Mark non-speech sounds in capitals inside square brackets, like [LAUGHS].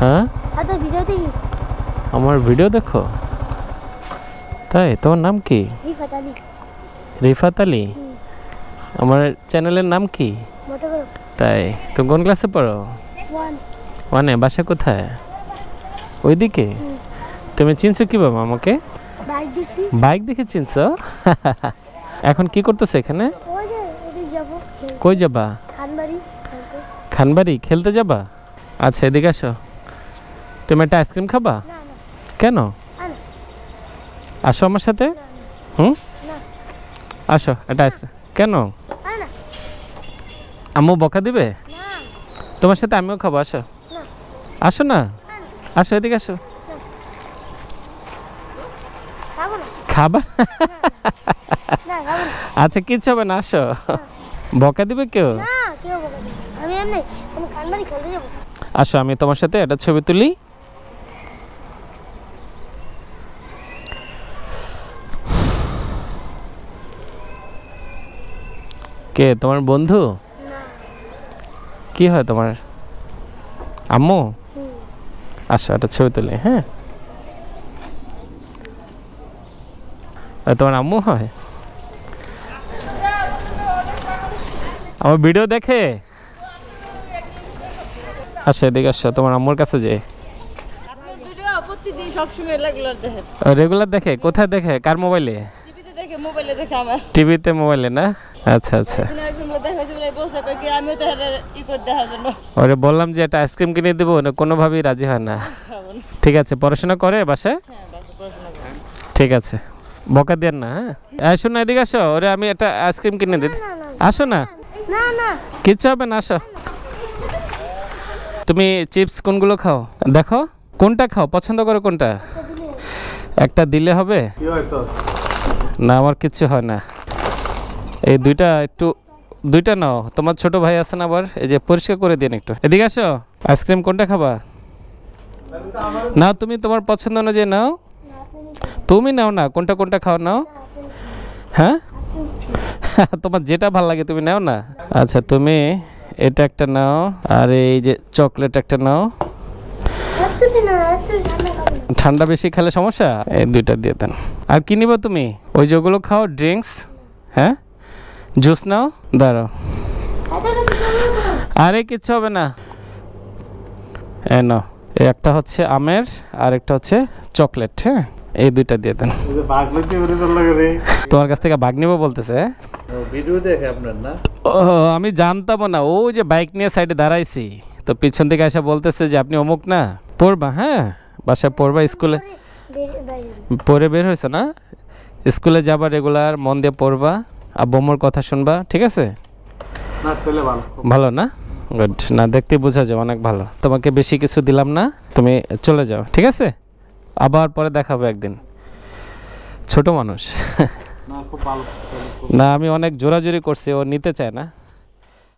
হ্যাঁ? দেখি আমার ভিডিও দেখো। তাই তোমার নাম কি? রিফাত আলী। আমার চ্যানেলের নাম কি? তাই তুমি কোন ক্লাসে পড়ো? ওয়ান। বাসা কোথায়? ওইদিকে? তুমি চিনছো কীভাবে আমাকে? বাইক দেখে চিনছো? [LAUGHS] এখন কি করতেছো এখানে। কই যাবা? খানবাড়ি খেলতে। যাবা? আচ্ছা এদিকে আসো। তুমি একটা আইসক্রিম খাবা? কেন? আসো আমার সাথে? হুম? আসো একটা আইসক্রিম। কেন? আম্মু বকা দিবে? তোমার সাথে আমিও খাব আসো। আসো না? আসো এদিকে আসো। খাব না। খাবা? না খাব না। আচ্ছা কিচ্ছু হবে না আসো। বকা দিবে কেউ। আমি এমনি আমি খানবাড়ি খেলতে যাব। আসো আমি তোমার সাথে একটা ছবি তুলি। কে তোমার বন্ধু? কি হয় তোমার? আম্মু? আসো একটা ছবি তুলি হ্যাঁ? তোমার আম্মু হয়? আমার ভিডিও দেখে? আসো এদিকে আসো তোমার আম্মুর কাছে যে রেগুলার দেখে। কোথায় দেখে? কার মোবাইলে টিভিতে মোবাইলে দেখে আমার। টিভিতে মোবাইলে না? আচ্ছা আচ্ছা। ওরে বললাম যে একটা আইসক্রিম কিনে দেবো না কোনোভাবেই রাজি হয় না। ঠিক আছে পড়াশোনা করে বাসায় হ্যাঁ বাসা পড়াশোনা করে। ঠিক আছে। বকা দেন না হ্যাঁ? শোনো এদিকে আসো। ওরে আমি একটা আইসক্রিম কিনে না। আসো না? না না। কিচ্ছু হবে না আসো। তুমি চিপস কোনগুলো খাও? দেখো কোনটা খাও? পছন্দ করো কোনটা? একটা দিলে হবে? না আমার কিচ্ছু হয় না। এই দুইটা একটু দুইটা নাও। তোমার ছোট ভাই আছে না আবার? এই যে পরিষ্কার করে দিন একটু। এদিকে আসো আইসক্রিম কোনটা খাবা? নাও তুমি তোমার পছন্দ অনুযায়ী নাও। তুমি নাও না কোনটা কোনটা খাও নাও। হ্যাঁ? তোমার যেটা ভালো লাগে তুমি নাও না? আচ্ছা তুমি এটা একটা নাও আর এই যে চকলেট একটা নাও। ঠান্ডা বেশি খেলে সমস্যা? এই দুইটা দিয়ে দেন। আর কি নিবা তুমি? ওই যেগুলো খাও ড্রিঙ্কস হ্যাঁ? জুস নাও দাঁড়াও। আরে কিচ্ছু হবে না। এ নাও এই একটা হচ্ছে আমের আর একটা হচ্ছে চকলেট হ্যাঁ? এই দুইটা দিয়ে দেন। তোমার কাছ থেকে বাঘ নিবো বলতেছে? ভিডিও দেখে আপনার না? আমি জানতাম না। ও যে বাইক নিয়ে সাইডে দাঁড়াইছি। তো পিছন থেকে এসে বলতেছে যে আপনি অমুক না? পড়বা? হ্যাঁ বাসায় পড়বা স্কুলে পড়ে বের হয়েছে না? স্কুলে যাবা রেগুলার মন দিয়ে পড়বা আর বোমর কথা শুনবা ঠিক আছে? ভালো। ভালো না? গুড না দেখতে বোঝা যায় অনেক ভালো। তোমাকে বেশি কিছু দিলাম না তুমি চলে যাও ঠিক আছে? আবার পরে দেখাবো একদিন। ছোট মানুষ। [LAUGHS] না আমি অনেক জোরাজোরি করছি ও নিতে চায় না।